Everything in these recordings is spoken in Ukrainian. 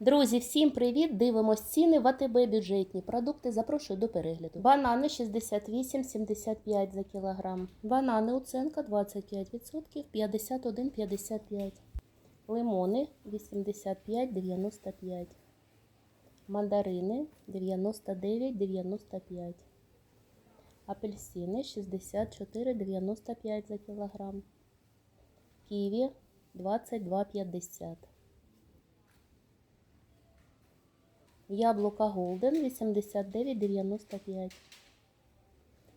Друзі, всім привіт! Дивимось ціни в АТБ бюджетні продукти. Запрошую до перегляду. Банани 68,75 за кілограм. Банани оценка 25%, 51,55. Лимони 85,95. Мандарини 99,95. Апельсини 64,95 за кілограм. Ківі 22,50. Яблука Голден 89,95.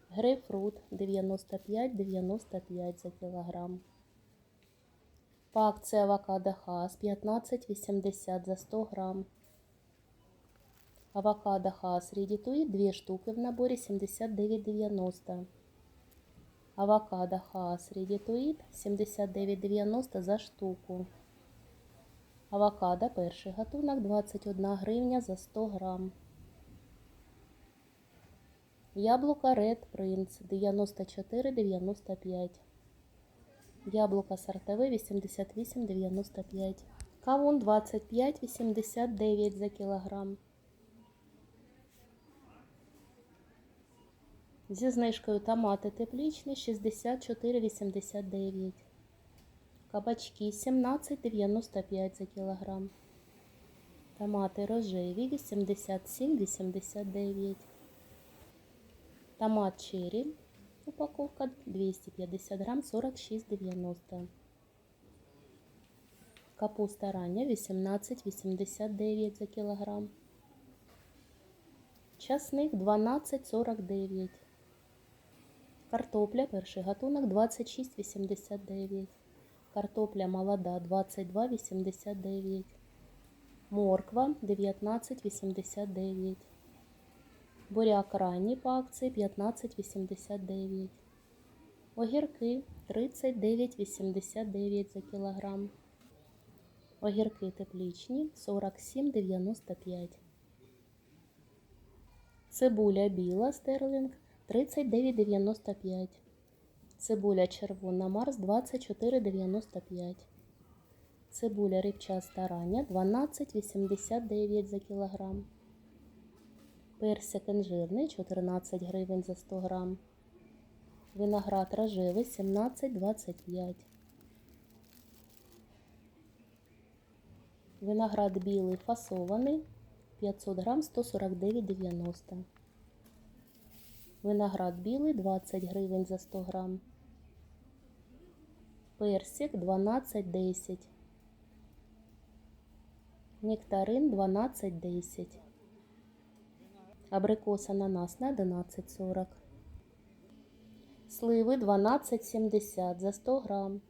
Грейпфрут 95,95 за кілограм. Акції авокадо Хас 15,80 за 100 грам. Авокадо Хас Eat 2 штуки в наборі 79,90. Авокадо Хас Eat 79,90 за штуку. Авокадо перший гатунок 21 гривня за 100 грам. Яблука Red Prince 94,95. Яблука сортове 88,95. Кавун 25,89 за кілограм. Зі знижкою томати теплічні 64,89. Кабачки 17,95 за кілограм. Томати рожеві 87,89. Томат черри. Упаковка 250 грам 46,90. Капуста рання 18,89 за кілограм. Часник 12,49. Картопля перший гатунок 26,89. Картопля молода 22,89. Морква 19,89. Буряк ранній по акції 15,89. Огірки 39,89 за кілограм. Огірки теплічні 47,95. Цибуля біла стерлінг 39,95. Цибуля червона Марс 24,95. Цибуля рибчаста рання 12,89 за кілограм. Персик інжирний 14 гривень за 100 грам. Виноград рожевий 17,25. Виноград білий фасований 500 грам 149,90. Виноград білий 20 гривень за 100 грам. Персик 12,10. Нектарин 12,10. Абрикос ананас на 11,40. Сливи 12,70 за 100 грам.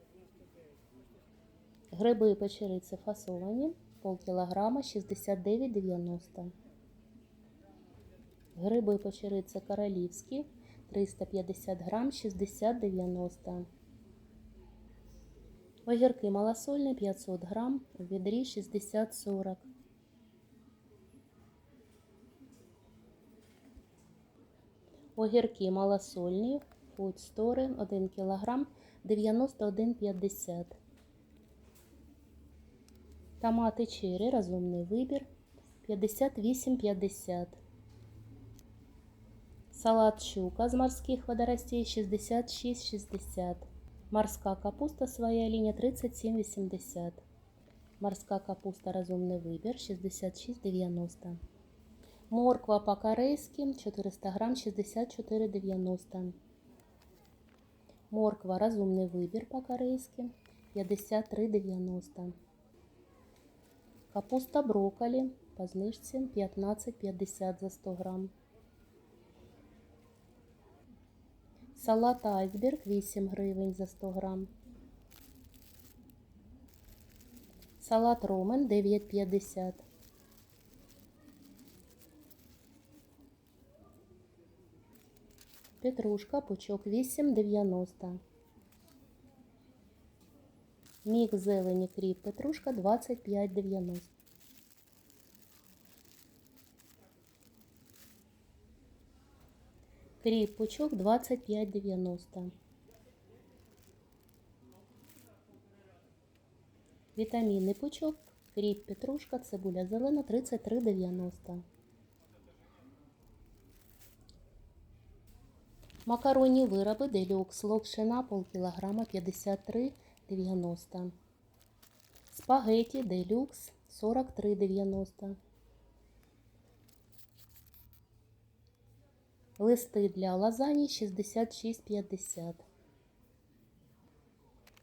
Гриби печериці фасовані пол кілограма 69,90. Гриби печериці королівські 350 грам 60,90. Огірки малосольні 500 грам у відрі 60,40. Огірки малосольні Food Store 1 кг 91,50. Томати черри розумний вибір 58,50. Салат щука з морських водоростей 66,60. Морська капуста своя лінія 37,80. Морська капуста розумний вибір 66,90. Морква по-корейськи 400 грам 64,90. Морква розумний вибір по-корейськи 53,90. Капуста брокколі по знижці 15,50 за 100 грам. Салат айсберг 8 гривень за 100 грам. Салат ромен 9,50. Петрушка пучок 8,90. Мікс зелені кріп петрушка 25,90. Кріп пучок 25,90. Вітамінний пучок Кріп, петрушка, цибуля зелена 33,90. Макаронні вироби делюкс, локшина полкілограма 53,90. Спагеті делюкс 43,90. Листи для лазані 66,50.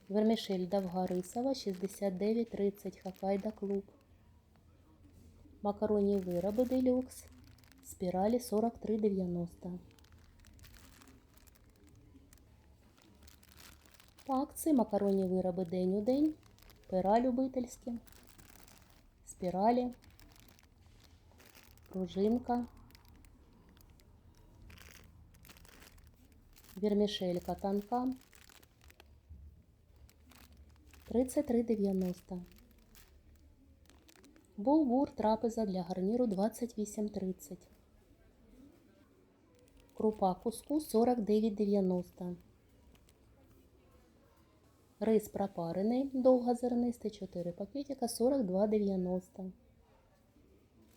Вермішель Давга Рисова 69,30. Хакайда Клуб. Макаронні вироби делюкс. Спіралі 43,90. По акції макаронні вироби день у день. Пера любительські. Спіралі. Пружинка. Вермішелька танка 33,90. Булгур трапеза для гарніру 28,30. Крупа кускус 49,90. Рис пропарений довгозернистий 4 пакетика 42,90.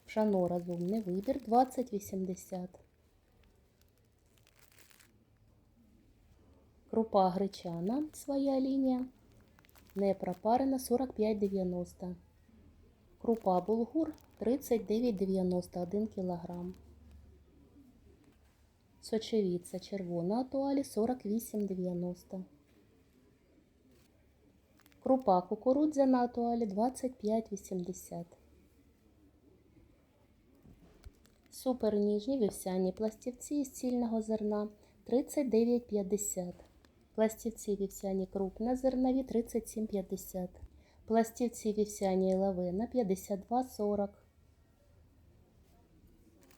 Пшано розумний вибір 20,80. Крупа гречана, своя лінія, не пропарена 45,90. Крупа булгур 39,91 кг. Сочевіця червона атуалі 48,90. Крупа кукурудзяна атуалі 25,80. Супер ніжні вівсяні пластівці із цільного зерна 39,50. Пластівці вівсяні крупна зернові 37,50. Пластівці вівсяні лавина 52,40.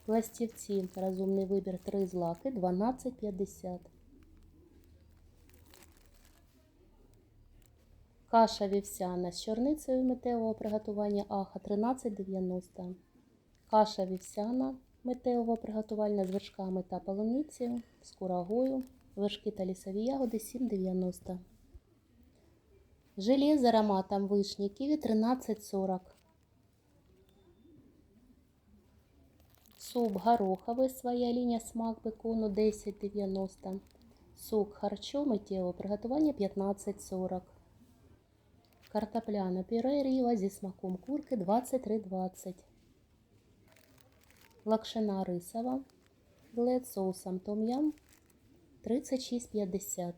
Пластівці розумний вибір 3 злаки 12,50. Каша вівсяна з чорницею метеового приготування аха 13,90. Каша вівсяна метеового приготування з вершками та полуницею, з курагою, вершки та лісові ягоди 7,90. Желе з ароматом вишні ківі 13,40. Суп гороховий, своя лінія смак бекону 10,90. Суп харчо миттєвого приготування 15,40. Картопляне пюре ріва зі смаком курки 23,20. Лакшина рисова глед соусом том-ям 36,50.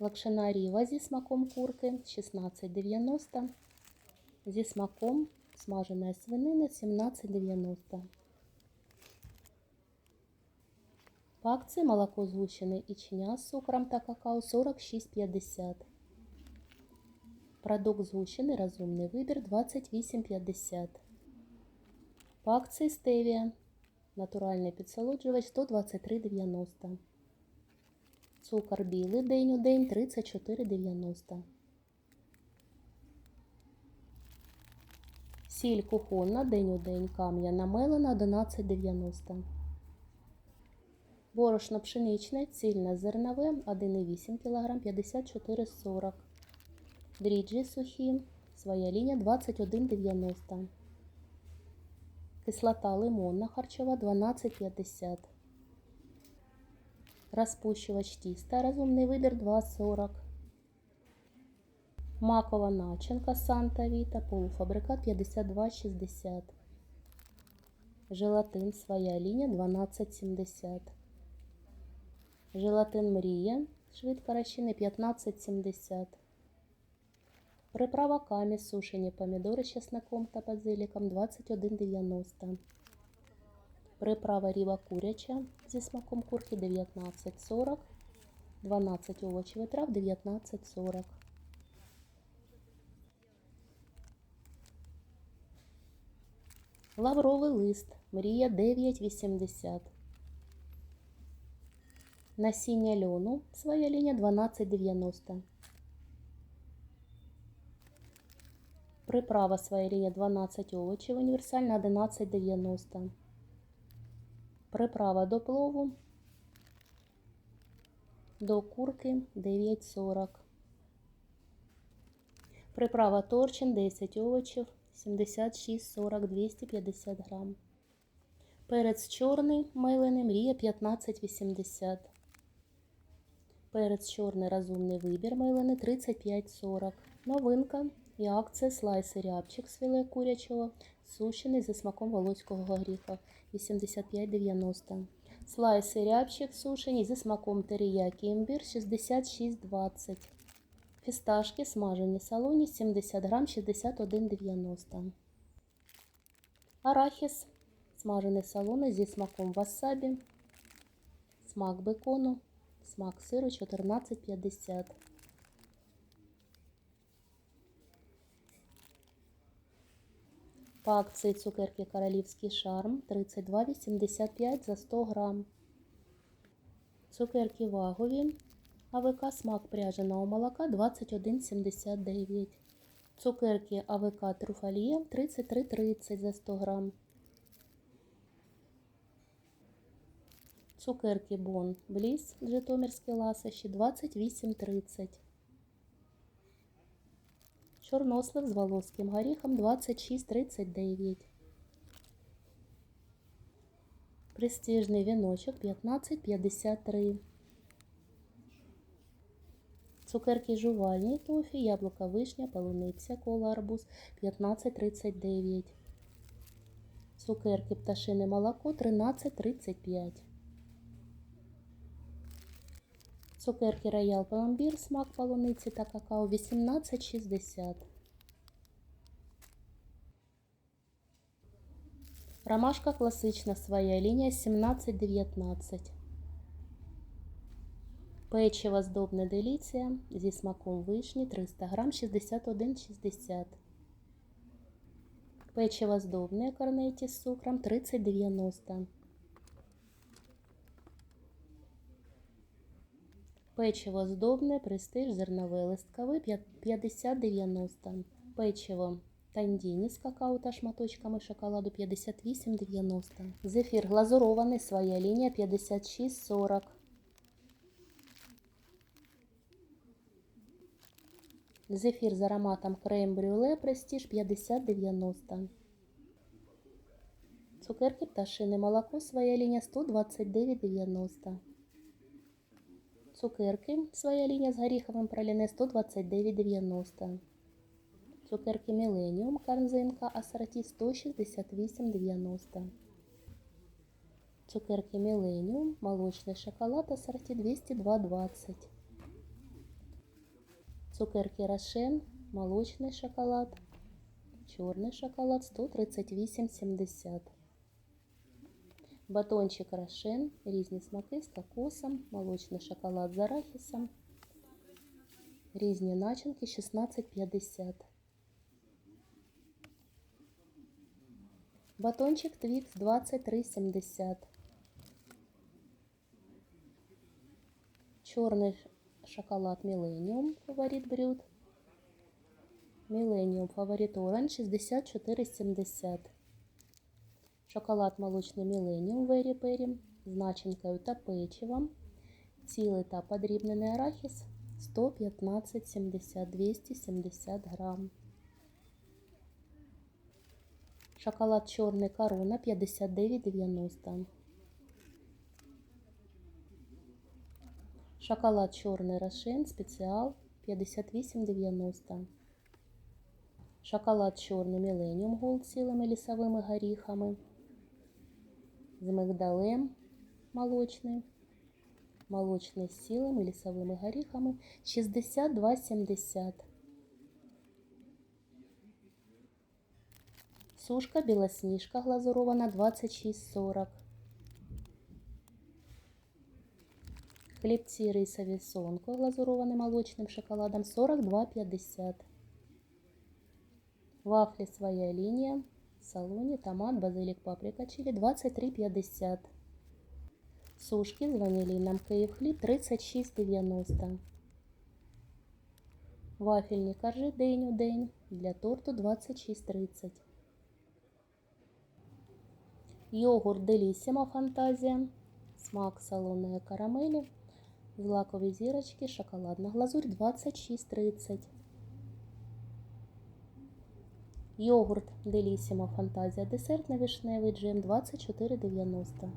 Лакшина ріва зі смаком курки 16,90. Зі смаком смаженої свинини 17,90. По акції молоко згущене ічня з цукром та какао 46,50. Продукт згущений розумний вибір 28,50. По акції стевія. Натуральний підсолоджувач 123,90. Цукор білий день у день 34,90. Сіль кухонна день у день кам'яна мелена 11,90. Борошно пшеничне, цільне зернове 1,8 кг 54,40 Дріджі сухі, своя лінія 21,90. Кислота лимонна харчова 12,50. Розпущувач тіста розумний вибір 2,40. Макова начинка Санта Віта, полуфабрикат 52,60. Желатин своя лінія 12,70. Желатин Мрія, швидко розчинний 15,70. Приправа камі, сушені помідори з чесником та базиліком 21,90. Приправа ріва куряча зі смаком курки 19,40. 12 овочів і трав 19,40. Лавровий лист. Мрія 9,80. Насіння льону. Своя лінія 12,90. Приправа лінія 12 овочів. Універсальна 11,90. Приправа до плову. До курки 9,40. Приправа торчин 10 овочів 76,40 250 грам. Перець чорний мелений мрія 15,80. Перець чорний розумний вибір мелений 35,40. Новинка і акція слайси рябчик з філе курячого, сушений зі смаком волоського горіха 85,90. Слайси рябчик сушені зі смаком теріякі імбір 66,20. Фісташки смажені салоні 70 грам 61,90. Арахіс смажений салони зі смаком васабі, смак бекону, смак сиру 14,50. По акції цукерки Королівський шарм 32,85 за 100 грам. Цукерки вагові. АВК смак пряженого молока 21,79. Цукерки АВК Труфалія 33,30 за 100 грам. Цукерки Бон Бліс Житомирські ласощі 28,30. Чорнослив з волоським горіхом 26,39. Престижний віночок 15,53. Цукерки жувальні тофі, яблука вишня, полуниця, кола арбуз 15,39. Цукерки пташине молоко 13,35. Цукерки Роял Пломбір, смак полуниці та какао 18,60. Ромашка класична своя лінія 17,19. Печиво здобне деліція зі смаком вишні 300 грам 61,60. Печиво здобне корнеті з цукром 30,90. Печиво здобне, престиж, зернове листкове 50,90. Печиво тандіні з какао та шматочками шоколаду 58,90. Зефір глазурований, своя лінія 56,40. Зефір з ароматом крем-брюле престиж 50,90. Цукерки пташине молоко, своя лінія 129,90. Цукерки, своя лінія з горіховим праліне 129,90. Цукерки Міленіум, корзинка асорті 168,90. Цукерки Міленіум, молочний шоколад асорті 202,20. Цукерки Рошен, молочний шоколад, чорний шоколад 138,70. Батончик Рошен, різні смаки з кокосом, молочний шоколад з арахісом, різні начинки 16,50. Батончик Твікс 23,70. Чорний шоколад Millennium фаворит брюд. Millennium фаворит Orange 64,70. Шоколад молочний Millennium Very Berry з начинкою та печивом. Цілий та подрібнений арахіс 115,70 270 грам. Шоколад чорний корона 59,90. Шоколад чорний Рошен спеціал 58,90. Шоколад чорний Gold з цілими лісовими горіхами. З мигдалем молочний. Молочний з цілими лісовими горіхами 62,70. Сушка білосніжка глазурована 26,40. Хлібці рисові сонко глазуровані молочним шоколадом 42,50. Вафлі своя лінія. В салоні томат, базилік, паприка, чилі 23,50. Сушки з ваніліном Київ хліб 36,90. Вафельні коржі день у день для торту 26,30. Йогурт Делісіма Фантазія. Смак салонної карамелі. Злакові зірочки, шоколадна глазурь 26,30. Йогурт Делісімо Фантазія. Десертний вишневий джем 24,90.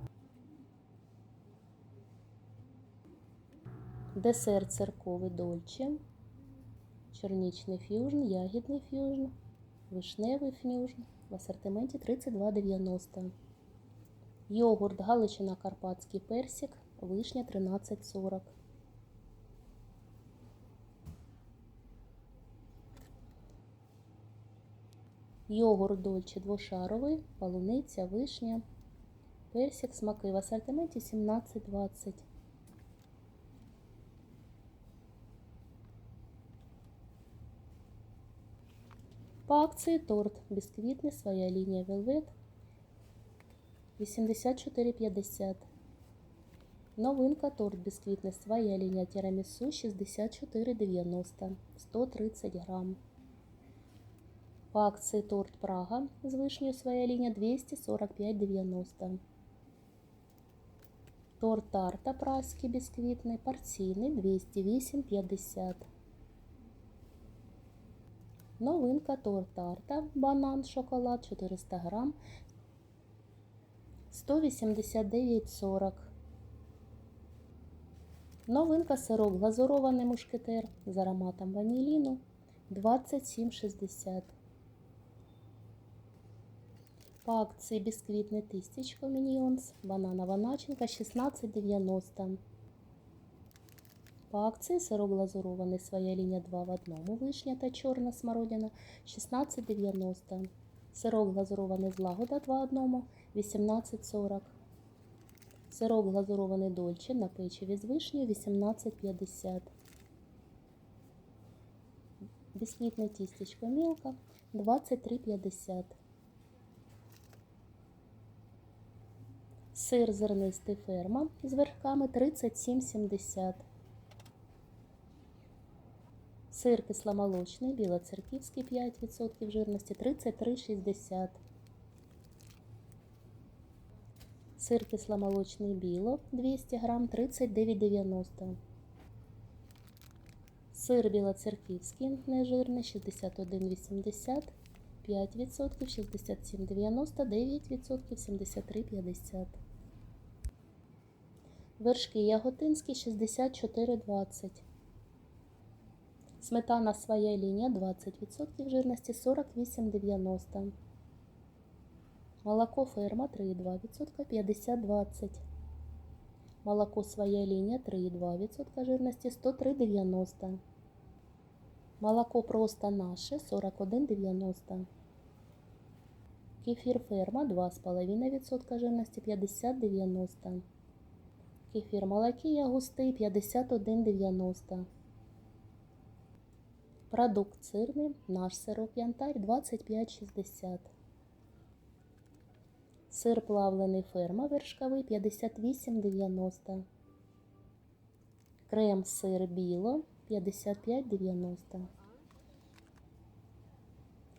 Десерт цирковий Дольче. Чорнічний ф'южн, ягідний ф'южн, вишневий ф'южн. В асортименті 32,90. Йогурт Галичина Карпатський персик. Вишня 13,40. Йогурт Дольче двошаровий, полуниця, вишня, персик, смаки в асортименті 17,20. По акції торт бісквітний, своя лінія Velvet 84,50. Новинка торт бісквітний, своя лінія тірамісу 64,90. 130 грам. По акції торт Прага з вишнею своя лінія 245,90. Торт тарта празький бісквітний, порційний 208,50. Новинка торт тарта, банан, шоколад 400 грам 189,40. Новинка сирок глазурований мушкетер з ароматом ваніліну 27,60. По акції бісквітне тістечко Міньйонс, бананова начинка 16,90. По акції сирок глазурований своя лінія 2 в одному, вишня та чорна смородина 16,90. Сирок глазурований злагода 2 в одному 18,40. Сирок глазурований дольче на печиві з вишнею 18,50. Бісквітне тістечко мілка 23,50. Сир зернистий ферма з верхками 37,70. Сир кисломолочний, білоцерківський 5% жирності 33,60. Сир кисломолочний біло 200 грам 39,90. Сир білоцерківський нежирний 61,80. 5%, 67,90, 9%, 73,50. Вершки яготинські 64,20. Сметана своя лінія 20% жирності 48,90. Молоко ферма 3,2%, 50,20. Молоко своя лінія 3,2% жирності 103,90. Молоко просто наше 41,90. Кефір ферма 2,5% жирності 50,90. Кефір молокія густий 51,90. Продукт сирний, наш сироп янтарь 25,60. Сир плавлений ферма вершковий 58,90. Крем сир біло 55,90.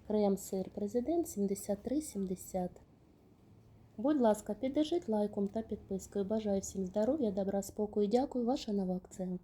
Крем сир президент 73,70. Будь ласка, піддержіть лайком та підпискою. Бажаю всім здоров'я, добра, спокою. Дякую, ваша нова акція.